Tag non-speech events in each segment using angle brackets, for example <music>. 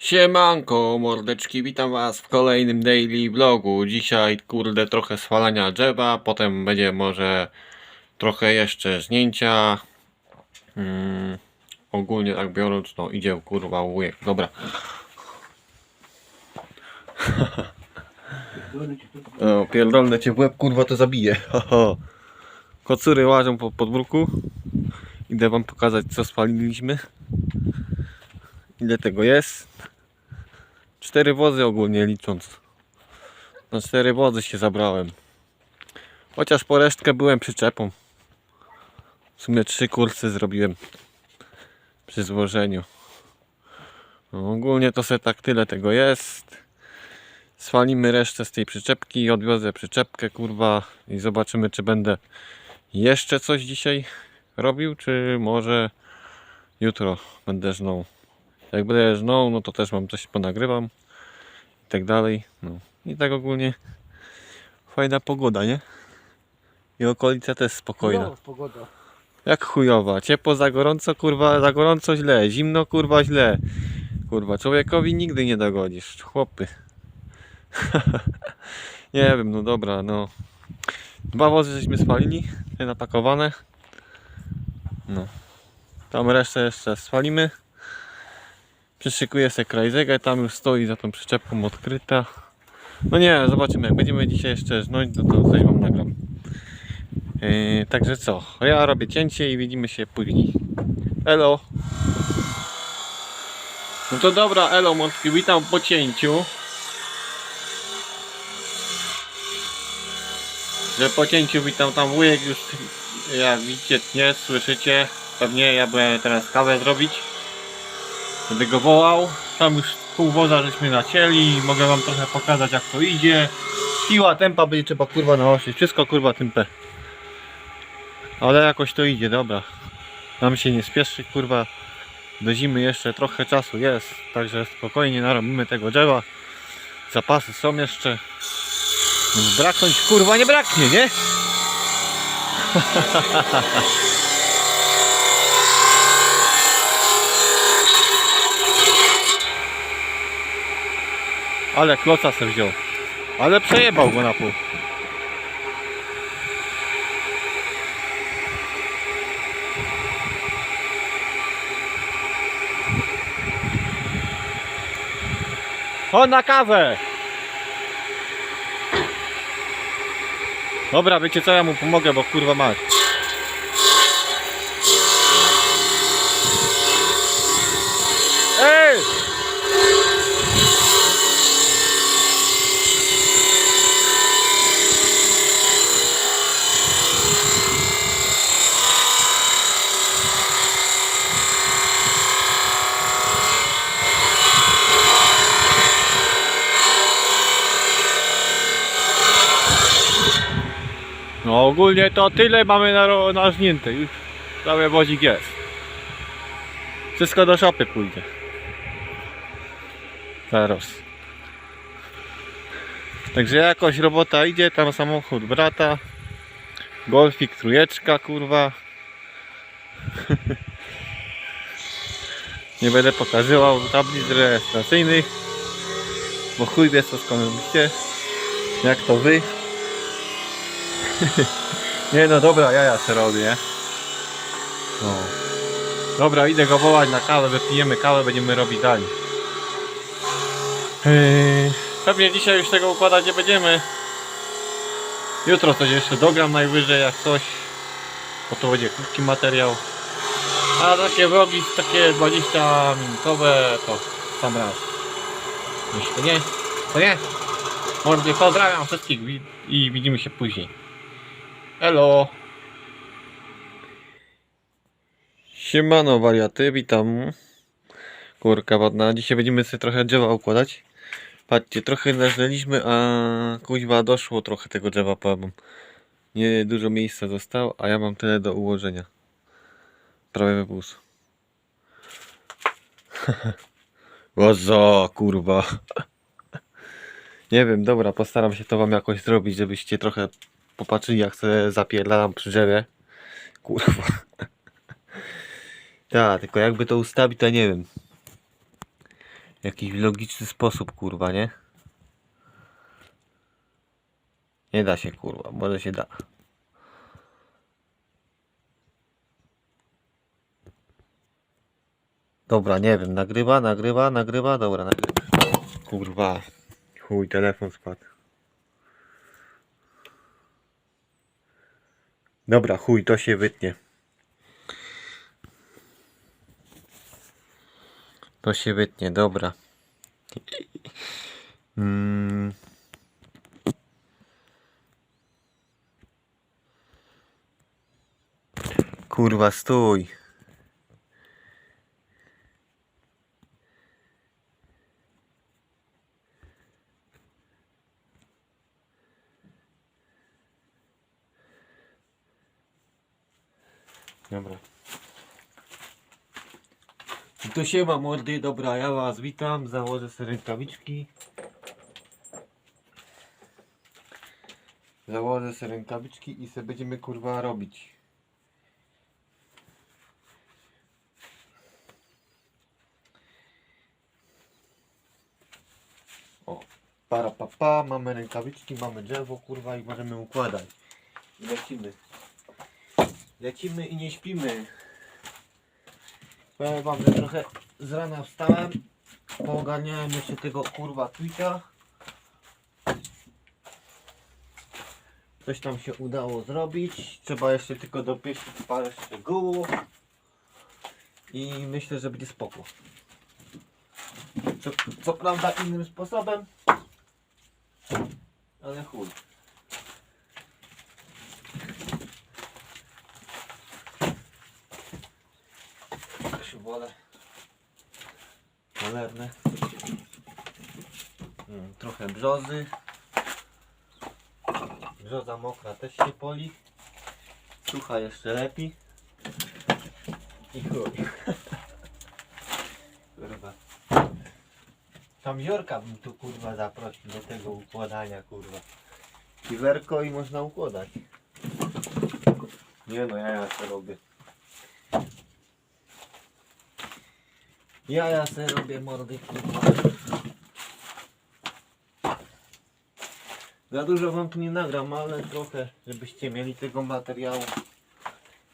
Siemanko, mordeczki, witam was w kolejnym daily vlogu. Dzisiaj, kurde, trochę spalania drzewa, potem będzie może trochę jeszcze żnięcia. Mm, ogólnie tak biorąc, no idzie kurwa łyk. Dobra. <laughs> O, pierdolne cię w łeb, kurwa, to zabije. <laughs> Kocury łażą po podwórku. Idę wam pokazać, co spaliliśmy. Ile tego jest. Cztery wozy ogólnie licząc. Na cztery wozy się zabrałem. Chociaż po resztkę byłem przyczepą. W sumie trzy kursy zrobiłem przy złożeniu. No, ogólnie to se tak tyle tego jest. Swalimy resztę z tej przyczepki odwiozę przyczepkę kurwa i zobaczymy czy będę jeszcze coś dzisiaj robił, czy może jutro będę żnął. Jak będę żnął, no to też mam coś ponagrywam i tak dalej. No. I tak ogólnie fajna pogoda, nie? I okolica też spokojna. No, pogoda. Jak chujowa. Ciepło za gorąco, kurwa, za gorąco źle. Zimno, kurwa, źle. Kurwa, człowiekowi nigdy nie dogodzisz. Chłopy. <laughs> nie wiem, no dobra, no. Dwa wozy żeśmy spalili, te napakowane. No. Tam resztę jeszcze spalimy. Przyszykuję sobie krajzegę, tam już stoi za tą przyczepką odkryta. No nie, zobaczymy, jak będziemy dzisiaj jeszcze żnąć, no to coś wam nagram. Yy, także co, ja robię cięcie i widzimy się później. Elo. No to dobra, elo mordki, witam po cięciu. Że po cięciu witam tam wujek już, jak widzicie, nie słyszycie. Pewnie ja będę teraz kawę zrobić. Będę go wołał. Tam już pół woza żeśmy nacięli. Mogę wam trochę pokazać jak to idzie. Siła tempa będzie trzeba kurwa naosić. Wszystko kurwa tempę. Ale jakoś to idzie, dobra. Nam się nie spieszy, kurwa. Do zimy jeszcze trochę czasu jest, także spokojnie narobimy tego drzewa. Zapasy są jeszcze. Braknąć kurwa nie braknie, nie? <laughs> Ale kloca se wziął. Ale przejebał go na pół. O na kawę! Dobra, wiecie co, ja mu pomogę, bo kurwa mać. No ogólnie to tyle mamy na, ro- na żnięte. Już cały wozik jest. Wszystko do szopy pójdzie. Zaraz. Także jakoś robota idzie, tam samochód brata. Golfik trójeczka, kurwa. <laughs> Nie będę pokazywał tablic rejestracyjnych. Bo chuj wie co robicie. Jak to wy. <laughs> Nie no dobra, ja ja se robię. No. Dobra, idę go wołać na kawę, wypijemy kawę, będziemy robić dalej. Yy, pewnie dzisiaj już tego układać nie będziemy. Jutro coś jeszcze dogram najwyżej jak coś. Bo to będzie krótki materiał. A takie vlogi, takie 20 minutowe to sam raz. Jeśli nie, to nie. Mordy, pozdrawiam wszystkich i widzimy się później. Elo. Siemano wariaty, witam. Kurka ładna. Dzisiaj będziemy sobie trochę drzewa układać. Patrzcie, trochę nażnęliśmy, a kuźwa doszło trochę tego drzewa, powiem. Nie dużo miejsca zostało, a ja mam tyle do ułożenia. Prawie wywóz. Łozo, <laughs> kurwa. <laughs> Nie wiem, dobra, postaram się to wam jakoś zrobić, żebyście trochę popatrzyli jak sobie zapierdalam przy drzewie. Kurwa. <laughs> Tak, tylko jakby to ustawić, to nie wiem. jakiś logiczny sposób, kurwa, nie? Nie da się, kurwa, może się da. Dobra, nie wiem, nagrywa, nagrywa, nagrywa, dobra, nagrywa. Kurwa, chuj, telefon spadł. Dobra, chuj, to się wytnie. To się wytnie, dobra. Mm. Kurwa, stój. Dobra. To siema mordy, dobra, ja was witam, założę sobie rękawiczki. Założę sobie rękawiczki i sobie będziemy kurwa robić. O, para pa, pa, mamy rękawiczki, mamy drzewo kurwa i możemy układać. I lecimy. Lecimy i nie śpimy. Powiem wam, że trochę z rana wstałem, poogarniałem jeszcze tego kurwa Twitcha. Coś tam się udało zrobić. Trzeba jeszcze tylko dopieścić parę szczegółów. I myślę, że będzie spoko. Co, co prawda innym sposobem. Ale chuj. Też wolę. Cholerne. Mm, trochę brzozy. Brzoza mokra też się poli. Sucha jeszcze lepiej. I chuj. <laughs> Kurwa. Tam Ziorka bym tu kurwa zaprosił do tego układania kurwa. Piwerko i można układać. Nie no, ja ja to robię. Ja ja se robię mordy kurwa. Za dużo wam tu nie nagram, ale trochę, żebyście mieli tego materiału.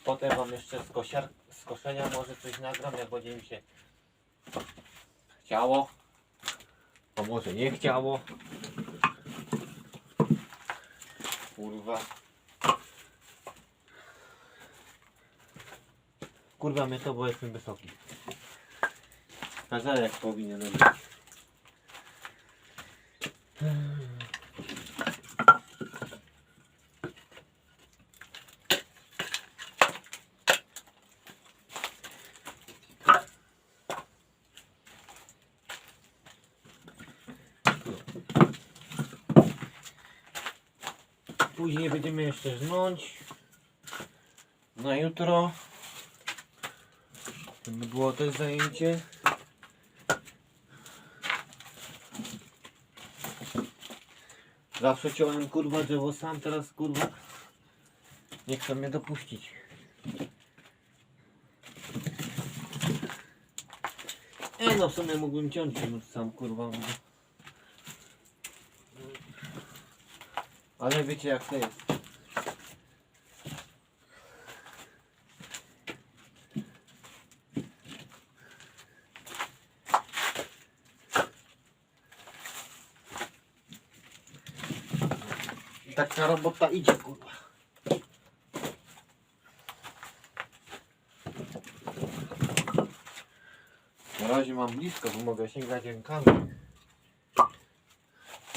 Potem wam jeszcze z, kosiar, z koszenia może coś nagram, jak będzie mi się chciało. A może nie chciało. Kurwa. Kurwa mnie to, bo jestem wysoki. A jak powinienem być. Później żnąć. Na jutro. By było też zajęcie. Zawsze ciąłem kurwa drzewo sam, teraz kurwa nie chcę mnie dopuścić. E no w sumie mógłbym ciąć no sam kurwa. Ale wiecie jak to jest. Taka robota idzie kurwa. Na razie mam blisko, bo mogę sięgać rękami.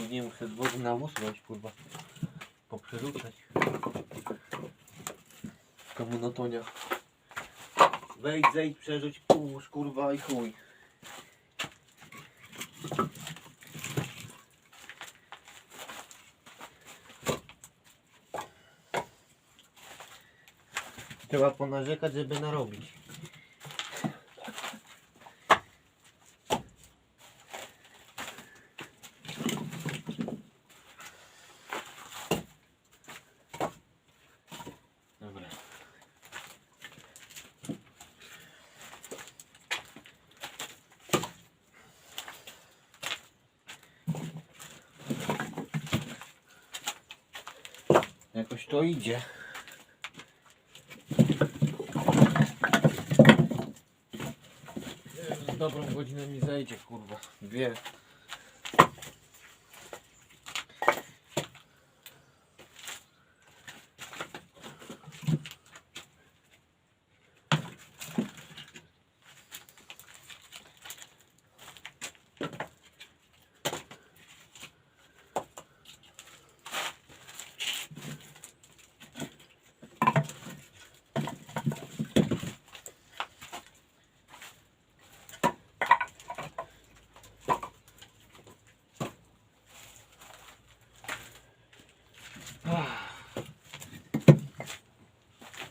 Nie muszę wody na usunąć kurwa. Poprzerzucać. Taka monotonia. Wejdź, zejdź, przerzuć, kurwa i chuj. Trzeba ponarzekać, żeby narobić. Dobra. Jakoś to idzie. Dobrą godzinę mi zejdzie, kurwa. Dwie.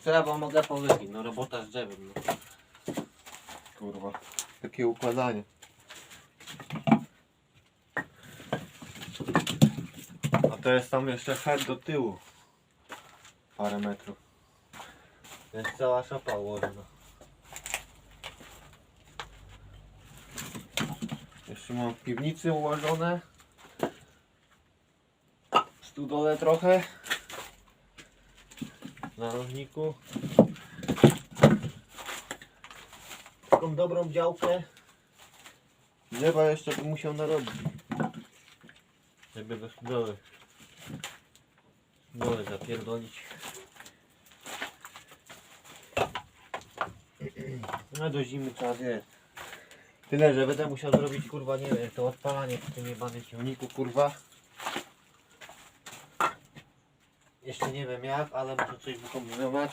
Wam mogę powiedzieć? No robota z drzewem. No. Kurwa. Takie układanie. A to jest tam jeszcze head do tyłu. Parę metrów. Jest cała szapa ułożona. Jeszcze mam w piwnicy ułożone. Studole trochę. Narożniku. Taką dobrą działkę. Drzewa jeszcze bym musiał narobić. Żeby do studoły. Studoły zapierdolić. No do zimy czas jest. Tyle, że będę musiał zrobić kurwa nie wiem, to odpalanie w tym jebanym silniku kurwa. Jeszcze nie wiem jak, ale muszę coś wykombinować.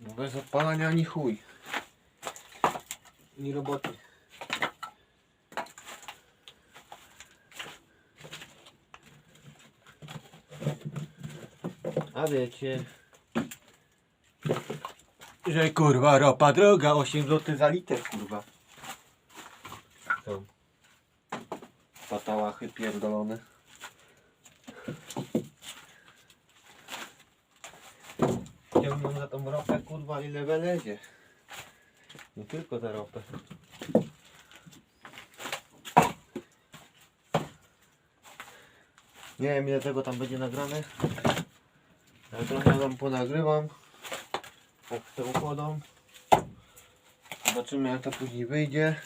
Bo bez odpalania ni chuj. Ni roboty. Wiecie, że kurwa ropa droga 8 zł za liter kurwa. Są patałachy pierdolone. Ciągną za tą ropę kurwa ile welezie. Nie tylko za ropę. Nie wiem ile tego tam będzie nagrane. Ale trochę wam ponagrywam. Jak to układam. Zobaczymy jak to później wyjdzie.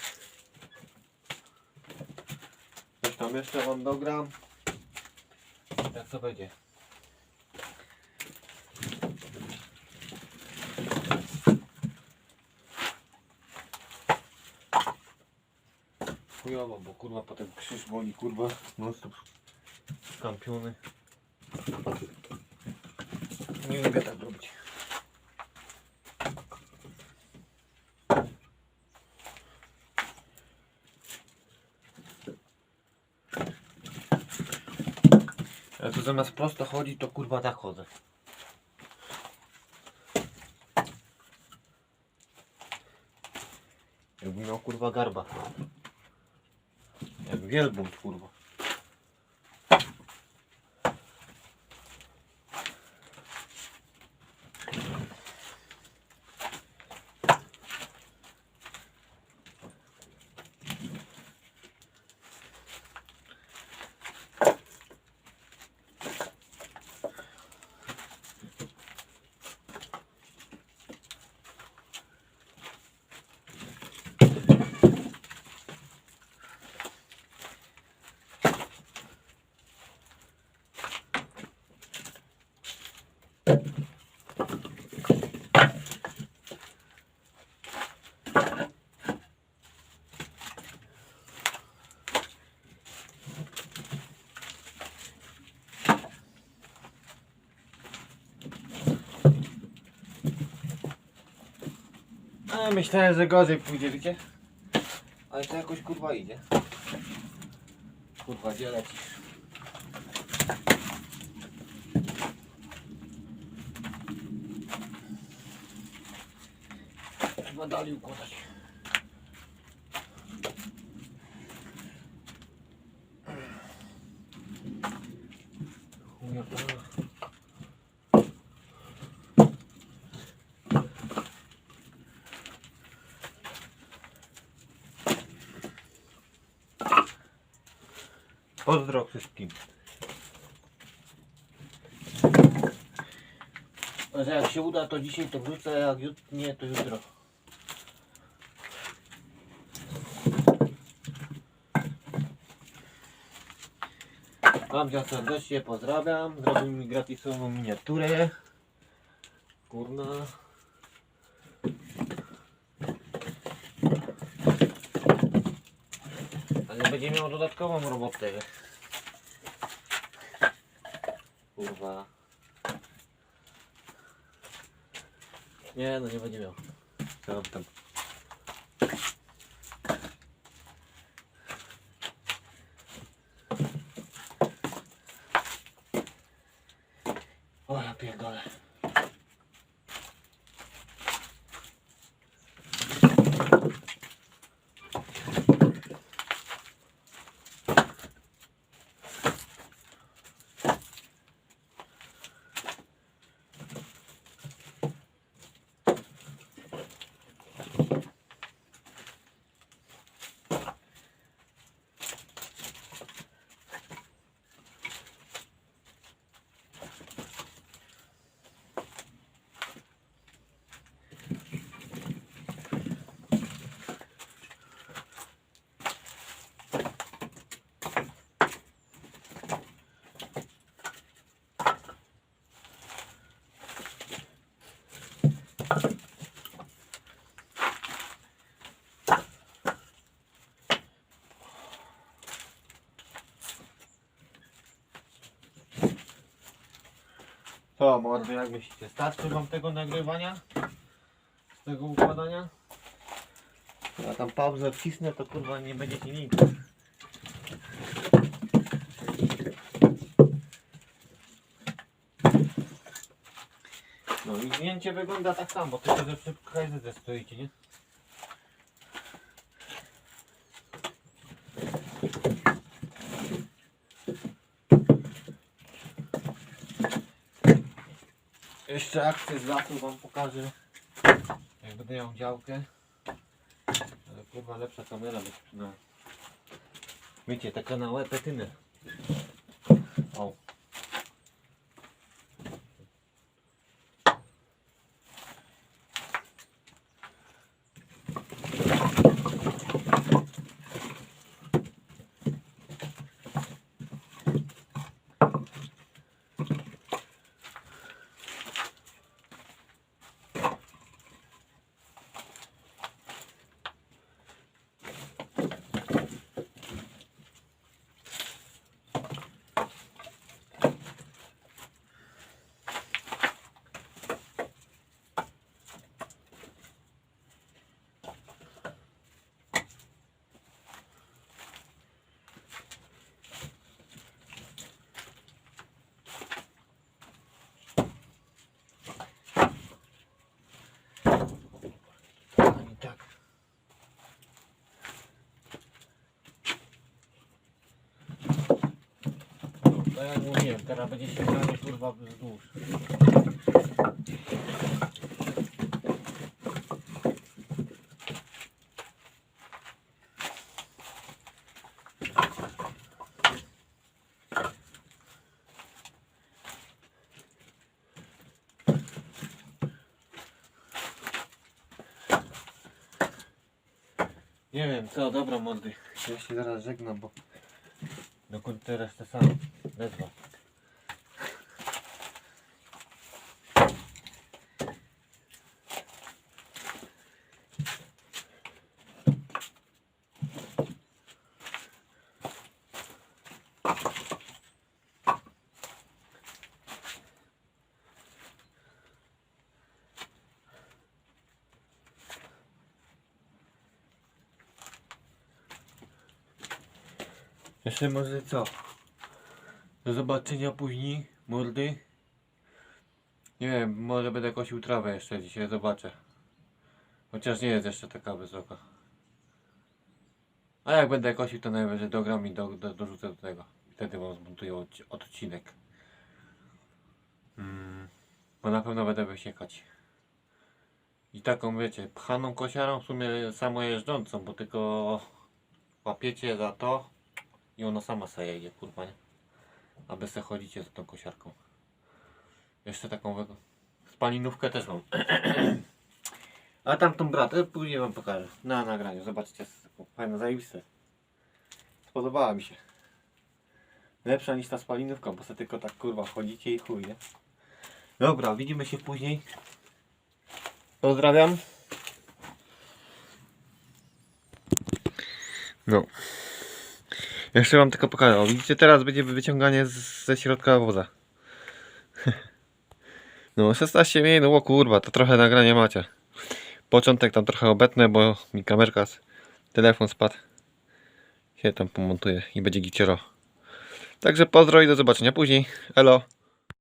Coś tam jeszcze wam dogram. Jak to będzie. Chujowo, bo kurwa potem krzyż boli, kurwa. No stop. Skampiony. Nie lubię tak robić. Ja tu zamiast prosto chodzić, to kurwa tak chodzę. Jakbym miał kurwa garba. Jak wielbłąd kurwa. Myślałem, że gorzej pójdzie, wiecie? Ale to jakoś kurwa idzie. Kurwa, gdzie lecisz? Trzeba dalej układać. Chuja, kurwa. Pozdro wszystkim. Że jak się uda to dzisiaj to wrócę, jak jut- nie to jutro. Wam cię serdecznie pozdrawiam. Zrobił mi gratisową miniaturę. Kurna. Ale będzie miał dodatkową robotę. Kurwa. Nie, no nie będzie miał. Co tam? O ja pierdolę. To mordy, jak myślicie, starczy wam tego nagrywania? Z tego układania? Ja tam pauzę wcisnę, to kurwa nie będziecie nic. No i zdjęcie wygląda tak samo, tylko że przy KZD stoicie, nie? Jeszcze akcję z lasu wam pokażę. Jak będę miał działkę. Ale kurwa lepsza kamera przydała. Wiecie, taka na łeb petynę. O. Ani tak. No jak mówiłem, teraz będzie się granie kurwa wzdłuż. Nie wiem, co, dobra młody. Ja się zaraz żegnam, bo do końca resztę sam wezwa. Jeszcze może co? Do zobaczenia później, mordy. Nie wiem, może będę kosił trawę jeszcze dzisiaj, zobaczę. Chociaż nie jest jeszcze taka wysoka. A jak będę kosił, to najwyżej dogram i do, do, dorzucę do tego. Wtedy wam zmontuję odci- odcinek. Mm, bo na pewno będę wysiekać. I taką wiecie, pchaną kosiarą, w sumie samojeżdżącą, bo tylko łapiecie za to i ona sama jedzie, kurwa, nie? A wy se chodzicie za tą kosiarką. Jeszcze taką spalinówkę też mam. A <clears throat> tamtą brat, e, później wam pokażę. Na nagraniu, zobaczcie. Fajna, zajebiste. Spodobała mi się. Lepsza niż ta spalinówka, bo sobie tylko tak kurwa wchodzicie i chuj, nie? Dobra, widzimy się później. Pozdrawiam. No. Jeszcze wam tylko pokażę. O, widzicie, teraz będzie wyciąganie z, ze środka woza. <laughs> No, 16 minut, o kurwa, to trochę nagrania macie. Początek tam trochę obetnę, bo mi kamerka, z, telefon spadł. Się tam pomontuję i będzie giciero. Także pozdro i do zobaczenia później. Elo.